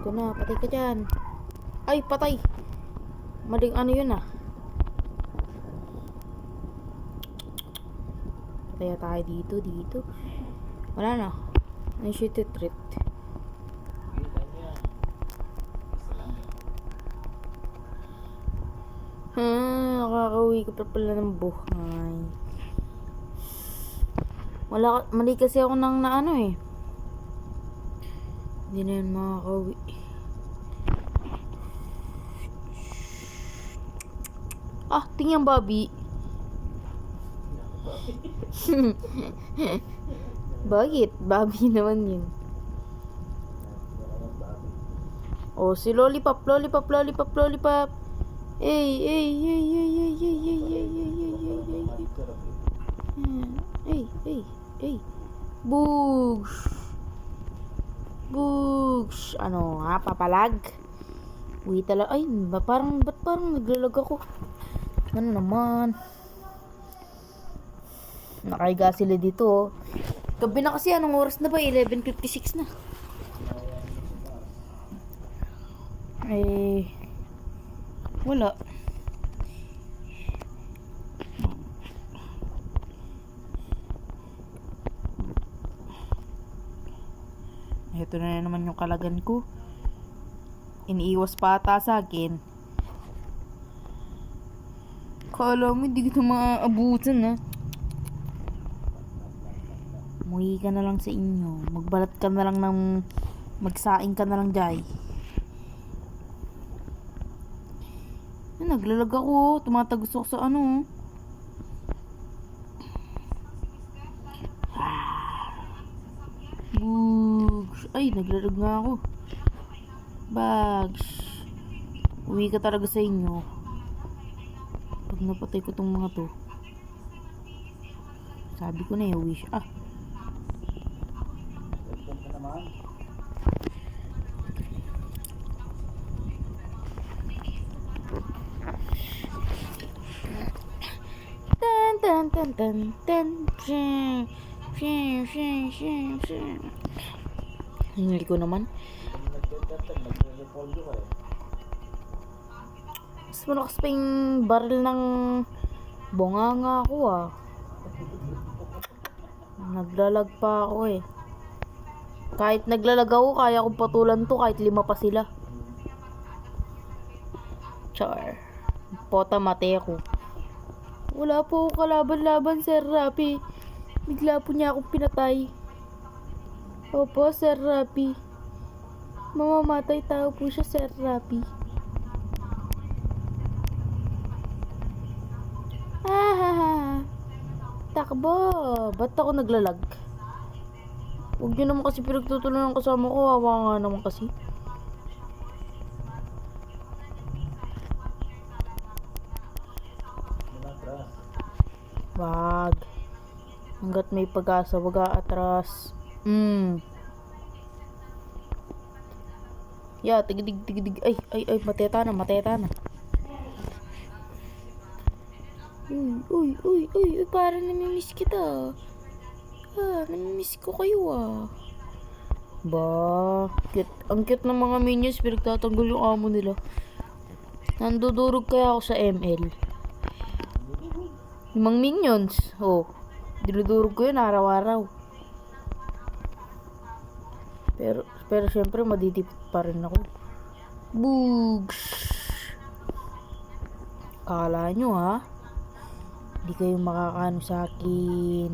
Ito na, patay ka dyan. Ay, patay. Maling ano yun ah. Patay tayo dito, dito. Wala na. Ay, shit, it, treat. Hmm, nakakauwi ka pa pala ng buhay. Wala, mali kasi ako nang naano eh. Hindi na yun makakauwi. Ah, tingnan Bobby. Bakit? Bobby naman yun. Oh, si Lollipop, Lollipop, Lollipop, Lollipop. Ey, ey, ey, ey, ey, ey, ey, ey, ey, ey, ey, ey, ey. Ey, ey. Bugs. Bugs. Ano nga, papalag? Uy, talaga. Ay, ba, parang, ba't parang naglalag ako? Ano naman? Nakahiga sila dito, oh. Gabi na kasi, anong oras na ba? 11.56 na. Eh, wala. Ito na naman yung kalagan ko. Iniiwas pa ata sa akin. Kala mo hindi kita maaabutan na. Umuwi ka na lang sa inyo. Magbalat ka na lang ng... Magsaing ka na lang, Jai. Naglalag ako. Tumatagos ako sa ano. Bugs. Ay, naglalag nga ako. Bags. Uwi ka talaga sa inyo napatay ko tong mga to. Sabi ko na eh wish. Ah. Tan tan tan tan tan shin shin shin shin shin hindi ko naman. nagtatatan nagtatatan malakas pa yung baril ng bonganga ako ah. Naglalag pa ako eh. Kahit naglalag ako, kaya kong patulan to kahit lima pa sila. Char. Pota mate ako. Wala po kalaban-laban, Sir Rapi. Bigla po niya akong pinatay. Opo, Sir Rapi. Mamamatay tao po siya, Sir Rapi. Ah, Takbo! Ba't ako naglalag? Huwag niyo naman kasi pinagtutulungan ng kasama ko. Hawa nga naman kasi. Wag. Hanggat may pag-asa, wag atras. Mm. Ya, tigidig, tigidig. Ay, ay, ay, mateta na, mateta na. Uy, uy, uy, uy, uy, parang namimiss kita. Ah, namimiss ko kayo ah. Ba, cute. Ang cute ng mga minions, pinagtatanggol yung amo nila. Nandudurog kaya ako sa ML. Limang minions. Oh. Dinudurog ko yun araw-araw. Pero, pero syempre madidipit pa rin ako. Bugs! Kala nyo ha? Hindi kayo makakano sa akin.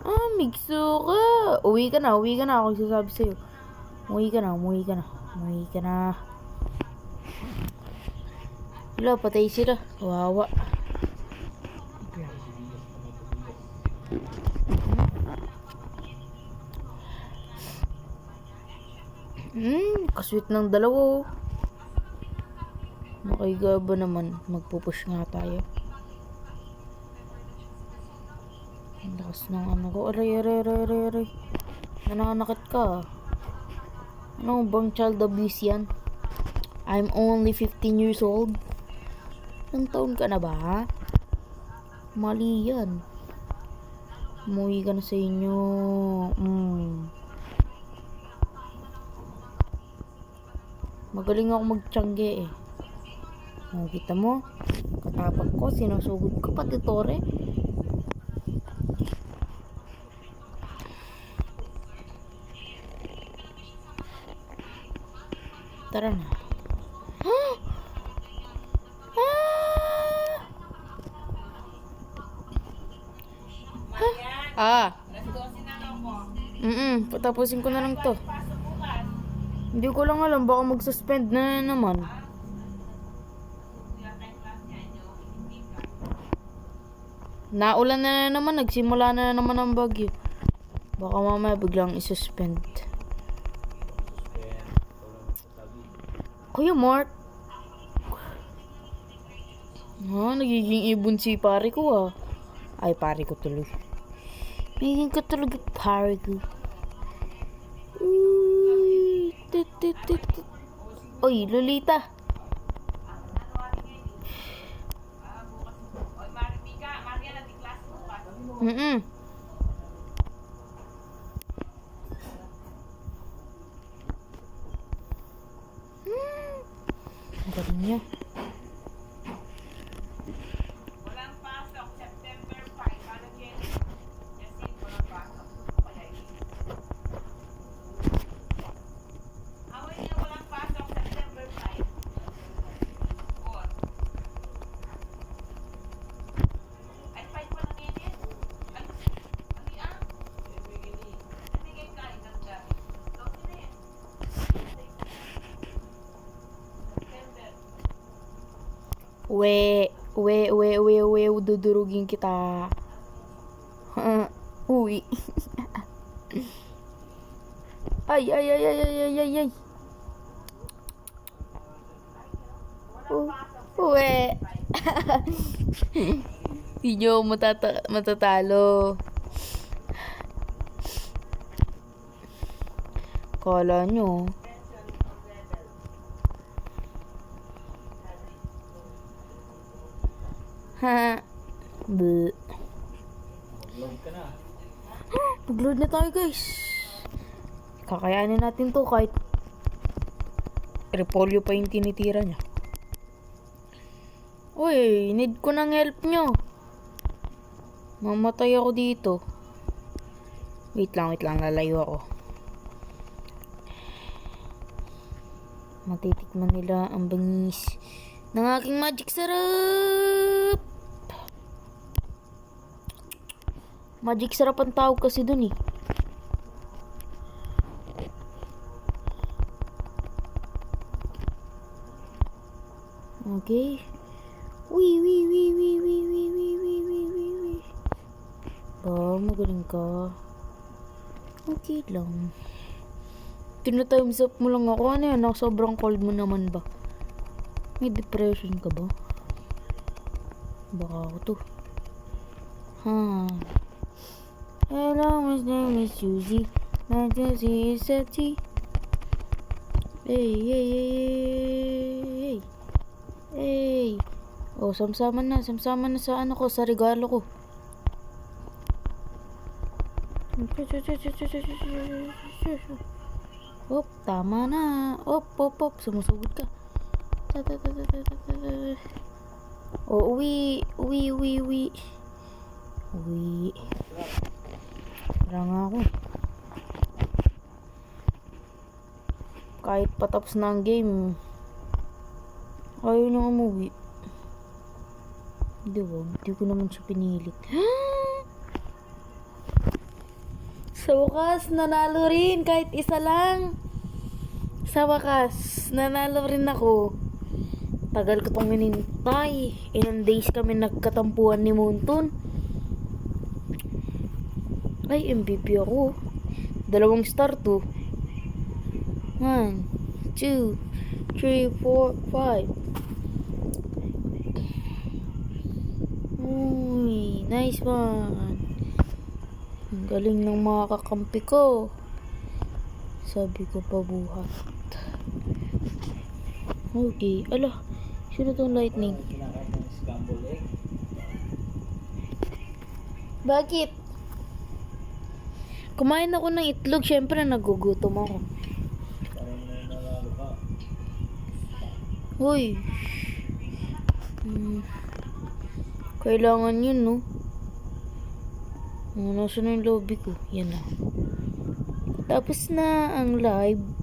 Ah, Migso ka! Uwi ka na, uwi ka na. Ako sasabi sa'yo. Umuwi ka na, umuwi ka na. Umuwi ka na. Wala, patay sila. Kawawa. Hmm, kasweet ng dalawa. oh. Makaiga ba naman? Magpupush nga tayo. Ang lakas ng ano ko. Aray, aray, aray, aray, aray. Nananakit ka. Ano bang child abuse yan? I'm only 15 years old. Ilang taon ka na ba? Mali yan. Umuwi ka na sa inyo. Mm. Magaling ako magtiyangge eh. Nakikita mo? Katapak ko, sinusugod ko pati tore. Tara na. Ah! Mm patapusin ko na lang to. Hindi ko lang alam, baka mag-suspend na naman. Naulan na naman, nagsimula na naman ang bagyo. Baka mamaya biglang isuspend. Kuya Mark. Ha, nagiging ibon si pare ko ah. Ay, pare ko tuloy. Nagiging ko talaga pare ko. Uy, tit, tit, tit, tit. Uy, Lolita. Mm-mm. Hmm. Ang galing niya. Walang pasok, September 5. Ano yan? Kasi walang pasok. Kaya yun. Away niya walang pasok, September 5. Or. Ay, 5 pa lang yan yan. Ay, ano yan? Hindi kayo kain ng dami. Dosi na yan. September. We, we, we, we, we, dudurugin kita. Uy. ay, ay, ay, ay, ay, ay, ay, ay. U- Uwe. Hindi matata- matatalo. Kala nyo. Ha. Bleh. Nag-load na tayo guys. Kakayanin natin to kahit repolyo pa yung tinitira niya. Uy, need ko ng help nyo. Mamatay ako dito. Wait lang, wait lang. Lalayo ako. Matitikman nila ang bangis ng aking magic sarap. Magic sarap ang tawag kasi dun eh. Okay. Wee, wee, wee, wee, wee, wee, wee, wee, wee, wee, wee. Ba, magaling ka. Okay lang. Tinatimes up mo lang ako. Ano yan? Sobrang cold mo naman ba? May depression ka ba? Baka ako to. Ha. Hello, my name is Susie. My Susie is a T. Hey, hey, hey, hey, hey. Oh, samsama na. Samsama na sa ano ko, sa regalo ko. Op, tama na. Op, op, op. Sumusugod ka. Oh, uwi. Uwi, uwi, uwi. Uwi. Nga ako. Kahit patapos na ang game, ayaw niyang umuwi. Hindi wag. Hindi ko naman siya pinilit. Sa wakas, nanalo rin. Kahit isa lang. Sa wakas, nanalo rin ako. Tagal ko tong hinintay. Ilang days kami nagkatampuan ni Monton. Ay, MVP ako. Dalawang star to. One, two, three, four, five. Uy, nice one. Ang galing ng mga kakampi ko. Sabi ko pa buhat. Okay. Ala, sino tong lightning? Bakit? Kumain ako ng itlog, syempre nagugutom ako. Hoy. Hmm. Kailangan yun, no? Oh, nasa na yung lobby ko? Yan na. Tapos na ang live.